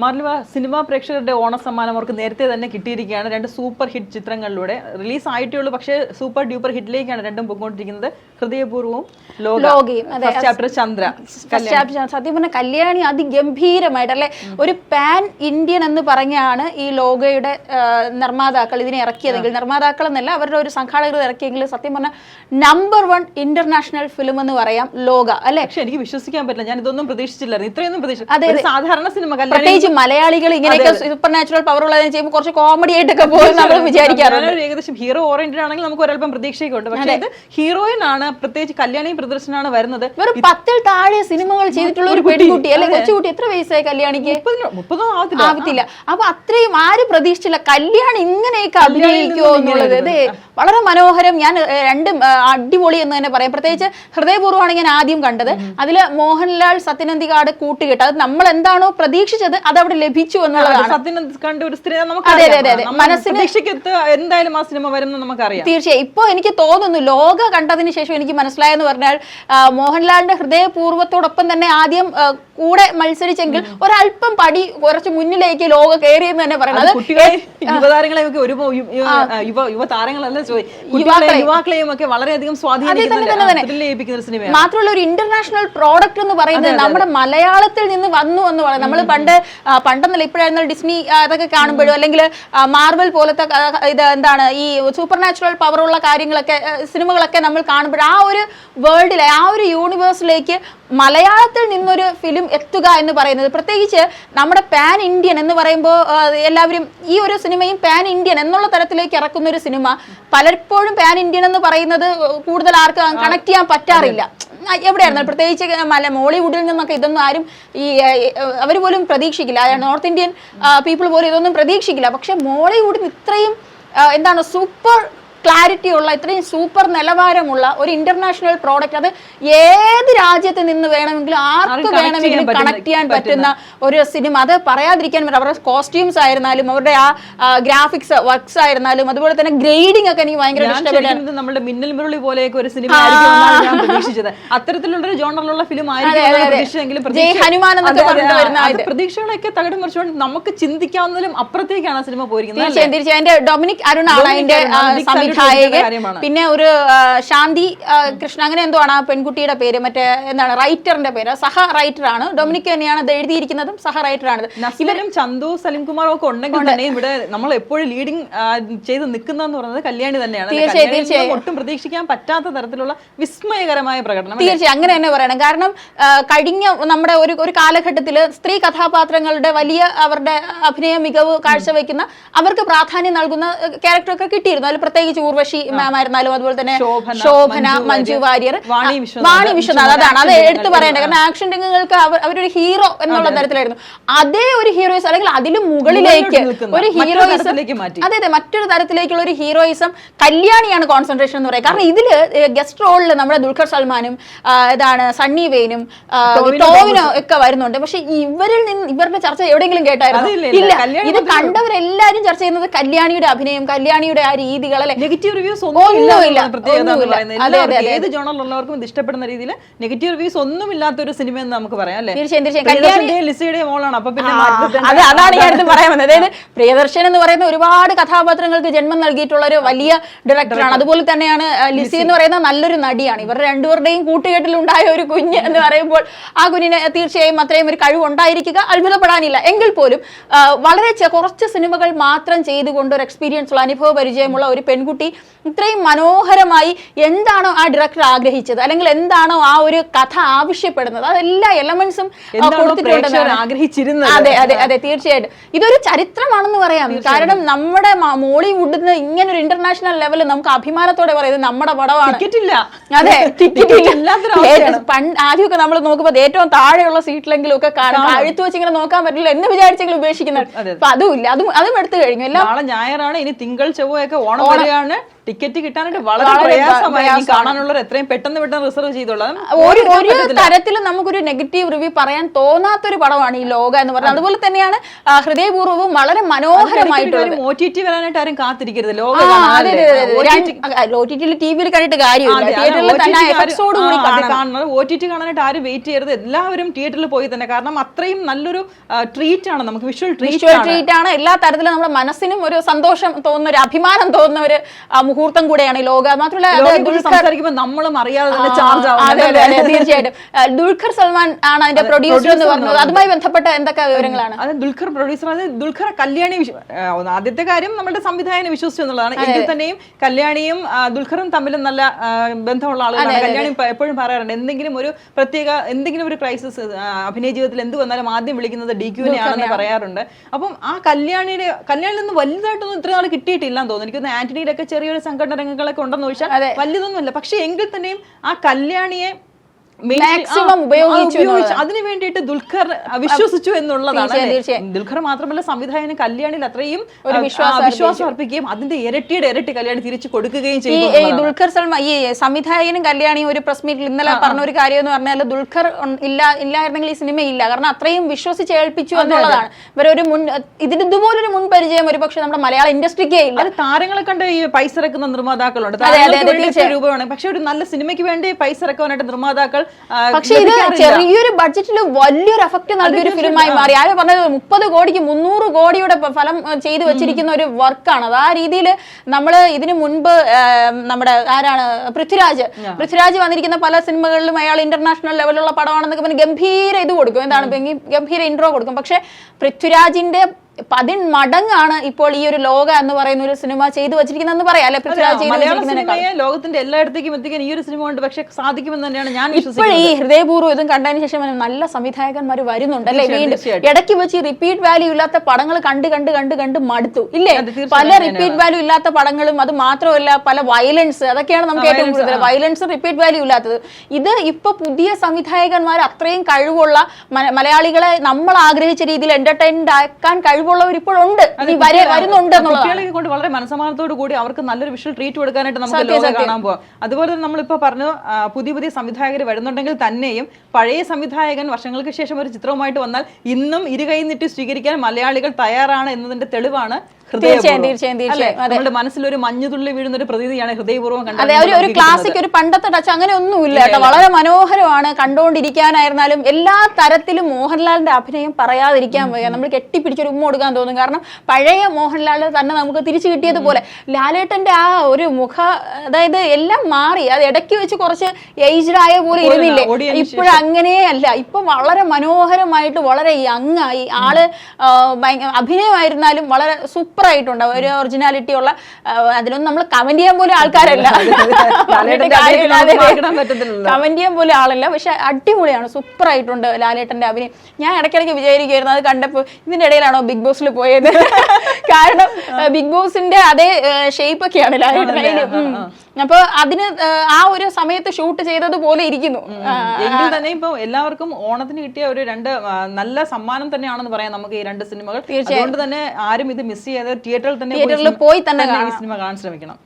മാർലിവ cinema പ്രേക്ഷകരുടെ ഓണ സമ്മാനം അവർക്ക് നേരത്തെ തന്നെ കിട്ടിയിരിക്കുകയാണ്. രണ്ട് സൂപ്പർ ഹിറ്റ് ചിത്രങ്ങളിലൂടെ റിലീസ് ആയിട്ടേ ഉള്ളൂ പക്ഷേ സൂപ്പർ ഡ്യൂപ്പർ ഹിറ്റിലേക്കാണ് രണ്ടും പോയിക്കൊണ്ടിരിക്കുന്നത്. ലോകയും, അതെ. ചാപ്റ്റർ ചന്ദ്ര സത്യം പറഞ്ഞ കല്യാണി അതിഗംഭീരമായിട്ട് അല്ലെ? ഒരു പാൻ ഇന്ത്യൻ എന്ന് പറഞ്ഞാണ് ഈ ലോകയുടെ നിർമ്മാതാക്കൾ ഇതിനെ ഇറക്കിയതെങ്കിൽ. നിർമ്മാതാക്കൾ എന്നല്ല അവരുടെ ഒരു സംഘാടകർ ഇറക്കിയെങ്കിൽ സത്യം പറഞ്ഞ നമ്പർ വൺ ഇന്റർനാഷണൽ ഫിലിം എന്ന് പറയാം ലോക അല്ലെ? പക്ഷെ എനിക്ക് വിശ്വസിക്കാൻ പറ്റില്ല. ഞാൻ ഇതൊന്നും പ്രതീക്ഷിച്ചില്ലായിരുന്നു. ഇത്രയൊന്നും പ്രതീക്ഷിച്ചു സാധാരണ സിനിമ പ്രത്യേകിച്ച് മലയാളികൾ ഇങ്ങനെയൊക്കെ സൂപ്പർ നാച്ചുറൽ പവർ ഉള്ളതിനെ ചെയ്യുമ്പോൾ കുറച്ച് കോമഡി ആയിട്ടൊക്കെ പോകും നമ്മൾ വിചാരിക്കാറുണ്ട്. ഏകദേശം ഹീറോ ഓറിയന്റഡ് ആണെങ്കിൽ നമുക്ക് ഒരല്പം പ്രതീക്ഷയൊക്കെ ഉണ്ട്. പക്ഷേ ഇത് ഹീറോയിൻ ആണ് പ്രത്യേകിച്ച് കല്യാണി പ്രദർശനാണ് വരുന്നത്. വെറും പത്തിൽ താഴെ സിനിമകൾ ചെയ്തിട്ടുള്ള ഒരു പെൺകുട്ടി. അല്ലെ കൊച്ചുകുട്ടി എത്ര വയസ്സായി കല്യാണിക്ക്? മുപ്പതോ ആവത്തില്ല. അപ്പൊ അത്രയും ആരും പ്രതീക്ഷിച്ചില്ല കല്യാണി ഇങ്ങനെയൊക്കെ അഭിനയിക്കുമോ എന്നുള്ളത്. അതെ വളരെ മനോഹരം. ഞാൻ രണ്ടും അടിപൊളി എന്ന് തന്നെ പറയാം. പ്രത്യേകിച്ച് ഹൃദയപൂർവമാണ് ഞാൻ ആദ്യം കണ്ടത്. അതിൽ മോഹൻലാൽ സത്യനന്ദികാട് കൂട്ടുകെട്ട്. അത് നമ്മൾ എന്താണോ പ്രതീക്ഷിച്ചത് അത് അവിടെ ലഭിച്ചു എന്നുള്ളതാണ് ഒരു സ്ത്രീ നമുക്ക് അതെ, അതെ, അതെ. മനസ്സിന് എന്തായാലും ആ സിനിമ വരും നമുക്കറിയാം. തീർച്ചയായും. ഇപ്പൊ എനിക്ക് തോന്നുന്നു ലോക കണ്ടതിന് ശേഷം എനിക്ക് മനസ്സിലായെന്ന് പറഞ്ഞാൽ മോഹൻലാലിന്റെ ഹൃദയപൂർവത്തോടൊപ്പം തന്നെ ആദ്യം കൂടെ മത്സരിച്ചെങ്കിൽ ഒരല്പം പടി കുറച്ച് മുന്നിലേക്ക് ലോക കയറിയെന്ന് തന്നെ പറയുന്നത് യുവതാരങ്ങളെയും ഒക്കെ ഒരു യുവതാരങ്ങളല്ല യുവാക്കളെയും വളരെയധികം സ്വാധീനിക്കുന്ന മാത്രമല്ല ഒരു ഇന്റർനാഷണൽ പ്രോഡക്റ്റ് എന്ന് പറയുന്നത് നമ്മുടെ മലയാളത്തിൽ നിന്ന് വന്നു എന്ന് പറയുന്നത് നമ്മൾ പണ്ട് പണ്ടെന്നല്ല ഇപ്പോഴായിരുന്നു ഡിസ്നി അതൊക്കെ കാണുമ്പോഴും അല്ലെങ്കിൽ മാർവൽ പോലത്തെ ഇത് എന്താണ് ഈ സൂപ്പർ നാച്ചുറൽ പവറുള്ള കാര്യങ്ങളൊക്കെ സിനിമകളൊക്കെ നമ്മൾ കാണുമ്പോൾ ആ ഒരു വേൾഡിലെ ആ ഒരു യൂണിവേഴ്സിലേക്ക് മലയാളത്തിൽ നിന്നൊരു ഫിലിം എത്തുക എന്ന് പറയുന്നത്. പ്രത്യേകിച്ച് നമ്മുടെ പാൻ ഇന്ത്യൻ എന്ന് പറയുമ്പോൾ എല്ലാവരും ഈ ഒരു സിനിമയും പാൻ ഇന്ത്യൻ എന്നുള്ള തരത്തിലേക്ക് ഇറക്കുന്ന ഒരു സിനിമ പലപ്പോഴും പാൻ ഇന്ത്യൻ എന്ന് പറയുന്നത് കൂടുതൽ ആർക്കും കണക്ട് ചെയ്യാൻ പറ്റാറില്ല. ആ, എവിടെയായിരുന്നു? പ്രത്യേകിച്ച് മല മോളിവുഡിൽ നിന്നൊക്കെ ഇതൊന്നും ആരും ഈ അവർ പോലും പ്രതീക്ഷിക്കില്ല. നോർത്ത് ഇന്ത്യൻ പീപ്പിൾ പോലും ഇതൊന്നും പ്രതീക്ഷിക്കില്ല. പക്ഷെ മോളിവുഡിൽ ഇത്രയും എന്താണ് സൂപ്പർ ക്ലാരിറ്റി ഉള്ള ഇത്രയും സൂപ്പർ നിലവാരമുള്ള ഒരു ഇന്റർനാഷണൽ പ്രോഡക്റ്റ് അത് ഏത് രാജ്യത്ത് നിന്ന് വേണമെങ്കിലും ആർക്ക് വേണമെങ്കിലും കണക്ട് ചെയ്യാൻ പറ്റുന്ന ഒരു സിനിമ അത് പറയാതിരിക്കാൻ പറ്റും അവരുടെ കോസ്റ്റ്യൂംസ് ആയിരുന്നാലും അവരുടെ ആ ഗ്രാഫിക്സ് വർക്ക്സ് ആയിരുന്നാലും അതുപോലെ തന്നെ ഗ്രേഡിംഗ് ഒക്കെ എനിക്ക് ഭയങ്കര ഞാൻ ഇഷ്ടപ്പെട്ടു ശരിക്കും ഇത് നമ്മുടെ മിന്നൽ മുരളി പോലെയൊക്കെ ഒരു സിനിമ പ്രതീക്ഷിച്ചത്. അത്തരത്തിലുള്ള ഒരു ജോണറിലുള്ള ഫിലിം ആയിരിക്കും പ്രതീക്ഷകളൊക്കെ തകിടം മറിച്ചുകൊണ്ട് നമുക്ക് ചിന്തിക്കാവുന്നതിലും അപ്പുറത്തേക്കാണ് ആ സിനിമ പോയിരിക്കുന്നത്? തീർച്ചയായും തീർച്ചയായും. ഡൊമിനിക് അരുണാണ് അതിന്റെ അത് കാര്യമാണ്. പിന്നെ ഒരു ശാന്തി കൃഷ്ണ അങ്ങനെ എന്തോ ആണ് ആ പെൺകുട്ടിയുടെ പേര് മറ്റേ എന്താണ് റൈറ്ററിന്റെ പേര് സഹ റൈറ്റർ ആണ് ഡൊമിനിക് തന്നെയാണ് ഇത് എഴുതിയിരിക്കുന്നതും സഹ റൈറ്റർ ആണ് ഇവരും ചന്തു സലിം കുമാറും ഒക്കെ ഉണ്ടെങ്കിൽ തന്നെ ഇവിടെ നമ്മൾ എപ്പോഴും ലീഡിങ് ചെയ്ത് നിൽക്കുന്നതെന്ന് പറയുന്നത് കല്യാണി തന്നെയാണ്? തീർച്ചയായും, തീർച്ചയായും. ഒട്ടും പ്രതീക്ഷിക്കാൻ പറ്റാത്ത തരത്തിലുള്ള വിസ്മയകരമായ പ്രകടനം? തീർച്ചയായും അങ്ങനെ തന്നെ പറയണം കാരണം കഴിഞ്ഞ നമ്മുടെ ഒരു ഒരു കാലഘട്ടത്തിൽ സ്ത്രീ കഥാപാത്രങ്ങളുടെ വലിയ അവരുടെ അഭിനയ മികവ് കാഴ്ചവെക്കുന്ന അവർക്ക് പ്രാധാന്യം നൽകുന്ന ക്യാരക്ടറൊക്കെ കിട്ടിയിരുന്നു അതിൽ പ്രത്യേകിച്ച് ഊർവശി മാം ആയിരുന്നാലും അതുപോലെ തന്നെ ശോഭന, മഞ്ജു വാര്യർ വാണി വിശ്വനാഥ്, അതാണ്. അത് എടുത്തു പറയേണ്ടത്. കാരണം ആക്ഷൻ രംഗങ്ങൾക്ക് അവരൊരു ഹീറോ എന്നുള്ള തരത്തിലായിരുന്നു. അതേ ഒരു ഹീറോയിസം അല്ലെങ്കിൽ അതിലും മുകളിലേക്ക് ഒരു ഹീറോയിസം. അതെ അതെ മറ്റൊരു തരത്തിലേക്കുള്ള ഒരു ഹീറോയിസം കല്യാണിയാണ് കോൺസെൻട്രേഷൻ എന്ന് പറയുക. കാരണം ഇതിൽ ഗസ്റ്റ് റോളിൽ നമ്മുടെ ദുൽഖർ സൽമാനും ഇതാണ് സണ്ണി വെയിനും ടോവിനോ ഒക്കെ വരുന്നുണ്ട്. പക്ഷെ ഇവരിൽ നിന്ന് ഇവരുടെ ചർച്ച എവിടെയെങ്കിലും കേട്ടായിരുന്നു? ഇല്ല. ഇത് കണ്ടവരെല്ലാരും ചർച്ച ചെയ്യുന്നത് കല്യാണിയുടെ അഭിനയം കല്യാണിയുടെ ആ രീതികൾ അല്ലെ? നെഗറ്റീവ് റിവ്യൂസ് ഒന്നുമില്ല, ജോണൽ ഉള്ളവർക്കും. ഏത് ജോണറിലുള്ളവർക്കും ഇത് ഇഷ്ടപ്പെടുന്ന രീതിയിൽ നെഗറ്റീവ് റിവ്യൂസ് ഒന്നും ഇല്ലാത്ത ഒരു സിനിമ എന്ന് നമുക്ക് പറയാം അല്ലേ? മോളാണ്. അപ്പൊ പിന്നെ അതാണ് ഞാൻ അടുത്ത് പറയാൻ വന്നത്. അതായത് പ്രിയദർശൻ എന്ന് പറയുന്ന ഒരുപാട് കഥാപാത്രങ്ങൾക്ക് ജന്മം നൽകിയിട്ടുള്ള ഒരു വലിയ ഡയറക്ടറാണ് അതുപോലെ തന്നെയാണ് ലിസി എന്ന് പറയുന്ന നല്ലൊരു നടിയാണ്. ഇവർ രണ്ടുപേരുടെയും കൂട്ടുകെട്ടിലുണ്ടായ ഒരു കുഞ്ഞ് എന്ന് പറയുമ്പോൾ ആ കുഞ്ഞിന് തീർച്ചയായും അത്രയും ഒരു കഴിവുണ്ടായിരിക്കുക അത്ഭുതപ്പെടാനില്ല. എങ്കിൽ പോലും വളരെ കുറച്ച് സിനിമകൾ മാത്രം ചെയ്തുകൊണ്ട് ഒരു എക്സ്പീരിയൻസ് ഉള്ള അനുഭവ പരിചയമുള്ള ഒരു പെൺകുട്ടി ഇത്രയും മനോഹരമായി എന്താണോ ആ ഡയറക്ടർ ആഗ്രഹിച്ചത്? അല്ലെങ്കിൽ എന്താണോ ആ ഒരു കഥ ആവശ്യപ്പെടുന്നത്? അതെല്ലാ എലമെന്റ്സും ആഗ്രഹിച്ചിരുന്നത്? അതെ അതെ അതെ തീർച്ചയായിട്ടും. ഇതൊരു ചരിത്രമാണെന്ന് പറയാം. കാരണം നമ്മുടെ മ- മോളിവുഡിൽ നിന്ന് ഇങ്ങനെ ഒരു ഇന്റർനാഷണൽ ലെവലിൽ നമുക്ക് അഭിമാനത്തോടെ പറയുന്നത് നമ്മുടെ പടമാണ്. ടിക്കറ്റ് ഇല്ല. അതെ ടിക്കറ്റ് ഇല്ലാത്തൊരു പണ്ട് ആദ്യമൊക്കെ നമ്മൾ നോക്കുമ്പോൾ ഏറ്റവും താഴെയുള്ള സീറ്റിലെങ്കിലും ഒക്കെ കാണാം. അഴുത്തു വെച്ച് ഇങ്ങനെ നോക്കാൻ പറ്റില്ല എന്ന് വിചാരിച്ചെങ്കിലും ഉപേക്ഷിക്കുന്നത്. അപ്പൊ അതും. ഇല്ല അതും അതും എടുത്തു കഴിഞ്ഞു. എല്ലാം ഞായറാണ് ഇനി തിങ്കൾ ചൊവ്വയൊക്കെ ഓണം 오늘 ടിക്കറ്റ് കിട്ടാനായിട്ട് വളരെ പ്രയാസമായി. കാണാനുള്ളവർ എത്രയും പെട്ടെന്ന് പെട്ടെന്ന് റിസർവ് ചെയ്തോളാം. ഒരു ഒരു തരത്തിലും നമുക്കൊരു നെഗറ്റീവ് റിവ്യൂ പറയാൻ തോന്നാത്തൊരു പടമാണ് ഈ ലോക എന്ന് പറഞ്ഞത് അതുപോലെ തന്നെയാണ് ഹൃദയപൂർവവും വളരെ മനോഹരമായിട്ടുള്ളത്. ഒ ടി ടി വരാനായിട്ട് ആരും കാത്തിരിക്കരുത്. ലോക TV ൽ കണ്ടിട്ട് കാര്യമില്ല. തിയേറ്ററിൽ തന്നെ എപ്പിസോഡ് കൂടി കാണണം ഒ ടി ടി കാണാനായിട്ട് ആരും വെയിറ്റ് ചെയ്യരുത്. എല്ലാവരും തിയേറ്ററിൽ പോയി തന്നെ. കാരണം അത്രയും നല്ലൊരു ട്രീറ്റ് ആണ് നമുക്ക്. വിഷ്വൽ ട്രീറ്റ് ട്രീറ്റ് ആണ്. എല്ലാ തരത്തിലും നമ്മുടെ മനസ്സിനും ഒരു സന്തോഷം തോന്നുന്ന ഒരു അഭിമാനം തോന്നുന്ന ഒരു മുഹൂർത്തം കൂടെയാണ് ഈ ലോക. മാത്രമല്ല സംസാരിക്കുമ്പോൾ നമ്മളും അറിയാതെ തന്നെ ചാർജ് തീർച്ചയായിട്ടും. ദുൽഖർ സൽമാൻ ആണ് അതിന്റെ പ്രൊഡ്യൂസർ എന്ന് പറഞ്ഞത്. അതുമായി ബന്ധപ്പെട്ട എന്തൊക്കെ വിവരങ്ങളാണ്? അത് ദുൽഖർ പ്രൊഡ്യൂസർ അത് ദുൽഖർ കല്യാണി ആദ്യത്തെ കാര്യം നമ്മുടെ സംവിധായകനെ വിശ്വസിച്ചു എന്നുള്ളതാണ്. എങ്കിൽ തന്നെയും കല്യാണിയും ദുൽഖറും തമ്മിലും നല്ല ബന്ധമുള്ള ആളുകളാണ്. കല്യാണി എപ്പോഴും പറയാറുണ്ട് എന്തെങ്കിലും ഒരു പ്രത്യേക എന്തെങ്കിലും ഒരു ക്രൈസിസ് അഭിനയ ജീവിതത്തിൽ എന്ത് വന്നാലും ആദ്യം വിളിക്കുന്നത് ഡി ക്യൂനെ ആണെന്ന് പറയാറുണ്ട്. അപ്പം ആ കല്യാണിയുടെ കല്യാണിൽ നിന്ന് വലുതായിട്ടൊന്നും ഇത്ര നാൾ കിട്ടിയിട്ടില്ലെന്ന് തോന്നുന്നു. എനിക്ക് ആന്റണിയുടെ ഒക്കെ ചെറിയൊരു സംഘടന രംഗങ്ങളൊക്കെ ഉണ്ടെന്ന് ചോദിച്ചാൽ വലിയതൊന്നുമല്ല വലിയതൊന്നുമില്ല. പക്ഷെ എങ്കിൽ തന്നെയും ആ കല്യാണിയെ ആ, ഉപയോഗിച്ചു അതിനു വേണ്ടിയിട്ട് ദുൽഖർ വിശ്വസിച്ചു എന്നുള്ളതാണ് തീർച്ചയായും, ദുൽഖർ മാത്രമല്ല സംവിധായകന് കല്യാണിൽ അത്രയും ഒരു വിശ്വാസം അർപ്പിക്കുകയും അതിന്റെ ഇരട്ടിയുടെ ഇരട്ടി കല്യാണി തിരിച്ചു കൊടുക്കുകയും ചെയ്യും ഈ ദുൽഖർ സൽമാൻ ഈ സംവിധായകനും കല്യാണിയും ഒരു പ്രസ് മീറ്റിൽ ഇന്നലെ പറഞ്ഞ ഒരു കാര്യം എന്ന് പറഞ്ഞാൽ ദുൽഖർ ഇല്ല ഇല്ലായിരുന്നെങ്കിൽ ഈ സിനിമ ഇല്ല. കാരണം അത്രയും വിശ്വസിച്ച് ഏൽപ്പിച്ചു എന്നുള്ളതാണ്. ഇവരൊരു മുൻ ഇതിന് ഇതുപോലൊരു മുൻ പരിചയം ഒരു പക്ഷെ നമ്മുടെ മലയാള ഇൻഡസ്ട്രിക്കേ ഇല്ല. അത് താരങ്ങളെ കണ്ട് ഈ പൈസ ഇറക്കുന്ന നിർമ്മാതാക്കളുണ്ട്. രൂപമാണ് പക്ഷെ ഒരു നല്ല സിനിമയ്ക്ക് വേണ്ടി പൈസ ഇറക്കാനായിട്ട് നിർമ്മാതാക്കൾ പക്ഷെ ഇത് ചെറിയൊരു ബഡ്ജറ്റിൽ വലിയൊരു എഫക്ട് നൽകിയ ഒരു ഫിലിമായി മാറി. ആര് പറഞ്ഞത് മുപ്പത് കോടിക്ക് മുന്നൂറ് കോടിയുടെ ഫലം ചെയ്തു വെച്ചിരിക്കുന്ന ഒരു വർക്കാണ് അത് ആ രീതിയിൽ നമ്മൾ ഇതിനു മുൻപ് നമ്മുടെ ആരാണ്? പൃഥ്വിരാജ്. പൃഥ്വിരാജ് വന്നിരിക്കുന്ന പല സിനിമകളിലും അയാൾ ഇന്റർനാഷണൽ ലെവലുള്ള പടമാണെന്നൊക്കെ പറഞ്ഞ് ഗംഭീര ഇത് കൊടുക്കും. എന്താണ്? ഗംഭീര ഇൻട്രോ കൊടുക്കും. പക്ഷെ പൃഥ്വിരാജിന്റെ പതിൻ മടങ്ങാണ് ഇപ്പോൾ ഈ ഒരു ലോക എന്ന് പറയുന്ന ഒരു സിനിമ ചെയ്തു വെച്ചിരിക്കുന്നതെന്ന് പറയാം. അല്ലെ പൃഥ്വിരാജ് ലോകത്തിന്റെ എല്ലായിടത്തേക്കും എത്തിക്കാൻ ഈ ഒരു സിനിമ കൊണ്ട് പക്ഷെ സാധിക്കുമെന്ന് തന്നെയാണ് ഞാൻ ഇപ്പോൾ ഈ ഹൃദയപൂർവം ഇതും കണ്ടതിന് ശേഷം നല്ല സംവിധായകന്മാർ വരുന്നുണ്ട് അല്ലെ? വീണ്ടും ഇടയ്ക്ക് വെച്ച് റിപ്പീറ്റ് വാല്യൂ ഇല്ലാത്ത പടങ്ങൾ കണ്ട് കണ്ട് കണ്ട് കണ്ട് മടുത്തു ഇല്ലേ? പല റിപ്പീറ്റ് വാല്യൂ ഇല്ലാത്ത പടങ്ങളും അത് മാത്രമല്ല പല വയലൻസ് അതൊക്കെയാണ് നമുക്ക് ഏറ്റവും കൂടുതൽ വയലൻസ് റിപ്പീറ്റ് വാല്യൂ ഇല്ലാത്തത്. ഇത് ഇപ്പൊ പുതിയ സംവിധായകന്മാർ അത്രയും കഴിവുള്ള മലയാളികളെ നമ്മൾ ആഗ്രഹിച്ച രീതിയിൽ എന്റർടൈൻഡ് ആക്കാൻ കഴിവുള്ളവർ ഇപ്പോഴുണ്ട്. വരുന്നുണ്ട് കുട്ടികളെ കൊണ്ട് വളരെ മനസ്സമാനത്തോടു കൂടി അവർക്ക് നല്ലൊരു വിഷ്വൽ ട്രീറ്റ് കൊടുക്കാനായിട്ട് നമുക്ക് ലോകം കാണാൻ പോവാം. അതുപോലെ തന്നെ നമ്മളിപ്പോ പറഞ്ഞു പുതിയ പുതിയ സംവിധായകർ വരുന്നുണ്ടെങ്കിൽ തന്നെയും പഴയ സംവിധായകൻ വർഷങ്ങൾക്ക് ശേഷം ഒരു ചിത്രവുമായിട്ട് വന്നാൽ ഇന്നും ഇരുകൈ നീട്ടി സ്വീകരിക്കാൻ മലയാളികൾ തയ്യാറാണ് എന്നതിന്റെ തെളിവാണ് തീർച്ചയായും. തീർച്ചയായും. നമ്മുടെ മനസ്സിലൊരു മഞ്ഞുതുള്ളി വീഴുന്ന ഒരു പ്രതീതിയാണ് ഹൃദയപൂർവം കണ്ടത്. അതെ ഒരു ഒരു ക്ലാസിക് ഒരു പണ്ടത്തെ ടച്ച് അങ്ങനെ ഒന്നുമില്ല കേട്ടോ. വളരെ മനോഹരമാണ്. കണ്ടുകൊണ്ടിരിക്കാനായിരുന്നാലും എല്ലാ തരത്തിലും മോഹൻലാലിന്റെ അഭിനയം പറയാതിരിക്കാൻ വയ്യ. നമ്മൾ കെട്ടിപ്പിടിച്ചൊരു ഉമ്മ കൊടുക്കാൻ തോന്നും. കാരണം പഴയ മോഹൻലാൽ തന്നെ നമുക്ക് തിരിച്ചു കിട്ടിയതുപോലെ ലാലേട്ടന്റെ ആ ഒരു മുഖ അതായത് എല്ലാം മാറി. അത് ഇടയ്ക്ക് വെച്ച് കുറച്ച് ഏജ്ഡ് ആയ പോലെ ഇരുന്നില്ലേ? ഇപ്പോഴങ്ങനെ അല്ല. ഇപ്പൊ വളരെ മനോഹരമായിട്ട് വളരെ യങ് ആയി. ആൾ അഭിനയമായിരുന്നാലും വളരെ സൂപ്പർ ആയിട്ടുണ്ട് ഒരു ഒറിജിനാലിറ്റി ഉള്ള അതിലൊന്നും നമ്മൾ കമന്റ് ചെയ്യാൻ പോലും ആൾക്കാരല്ല. കമന്റ് ചെയ്യാൻ പോലും ആളല്ല. പക്ഷെ അടിപൊളിയാണ് സൂപ്പർ ആയിട്ടുണ്ട് ലാലേട്ടന്റെ അഭിനയം. ഞാൻ ഇടയ്ക്കിടയ്ക്ക് വിചാരിക്കുമായിരുന്നു അത് കണ്ടപ്പോ ഇതിന്റെ ഇടയിലാണോ ബിഗ് ബോസിൽ പോയത്? കാരണം ബിഗ് ബോസിന്റെ അതേ ഷേപ്പ് ഒക്കെയാണ് ലാലേട്ടൻ. അപ്പൊ അതിന് ആ, ഒരു സമയത്ത് ഷൂട്ട് ചെയ്തത് പോലെ ഇരിക്കുന്നു എങ്കിൽ തന്നെ ഇപ്പൊ എല്ലാവർക്കും ഓണത്തിന് കിട്ടിയ ഒരു രണ്ട് നല്ല സമ്മാനം തന്നെയാണെന്ന് പറയാം നമുക്ക് ഈ രണ്ട് സിനിമകൾ. അതുകൊണ്ട് തന്നെ ആരും ഇത് മിസ് ചെയ്യാതെ തിയേറ്ററിൽ തന്നെ തിയേറ്ററിൽ പോയി തന്നെ സിനിമ കാണാൻ ശ്രമിക്കണം.